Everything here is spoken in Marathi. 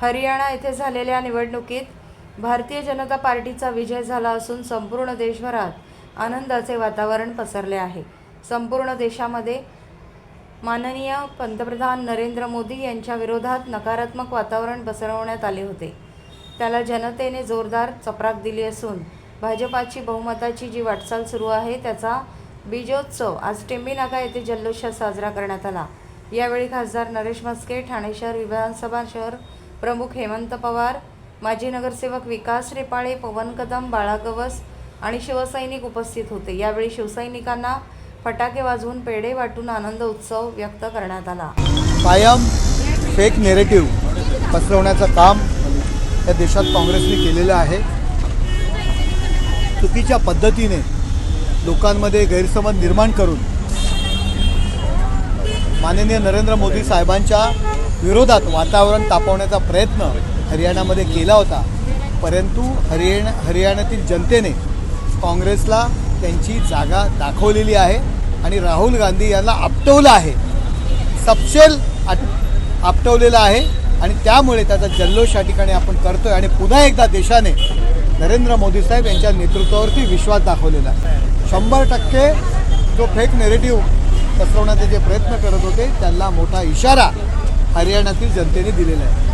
हरियाणा येथे झालेल्या निवडणुकीत भारतीय जनता पार्टीचा विजय झाला असून संपूर्ण देशभरात आनंदाचे वातावरण पसरले आहे. संपूर्ण देशामध्ये माननीय पंतप्रधान नरेंद्र मोदी यांच्या विरोधात नकारात्मक वातावरण पसरवण्यात आले होते. त्याला जनतेने जोरदार चपराक दिली असून भाजपाची बहुमताची जी वाटचाल सुरू आहे त्याचा बीजोत्सव आज टेंबीनाका येथे जल्लोषात साजरा करण्यात आला. यावेळी खासदार नरेश म्हस्के ठाणे शहर विधानसभा शहर प्रमुख हेमंत पवार माजी नगरसेवक विकास रेपाळे पवन कदम बाळा गवस आणि शिवसैनिक उपस्थित होते. यावेळी शिवसैनिकांना फटाके वाजवून पेढे वाटून आनंद उत्सव व्यक्त करण्यात आला. कायम फेक नेरेटिव्ह पसरवण्याचं काम या देशात काँग्रेसने केलेलं आहे. चुकीच्या पद्धतीने लोकांमध्ये गैरसमज निर्माण करून माननीय नरेंद्र मोदी साहेबांच्या विरोधात वातावरण तापवण्याचा प्रयत्न हरियाणामध्ये केला होता. परंतु हरियाणा हरियाणातील जनतेने काँग्रेसला त्यांची जागा दाखवलेली आहे आणि राहुल गांधी यांना आपटवलं आहे. सपशेल आपटवलेलं आपटवलेला आहे आणि त्यामुळे त्याचा जल्लोष या ठिकाणी आपण करतो आहे आणि पुन्हा एकदा देशाने नरेंद्र मोदी साहेब यांच्या नेतृत्वावरती विश्वास दाखवलेला आहे. शंभर टक्के जो फेक नेरेटिव्ह पसरवण्याचे जे प्रयत्न करत होते त्यांना मोठा इशारा हरियाणातील जनतेने दिलेलं आहे.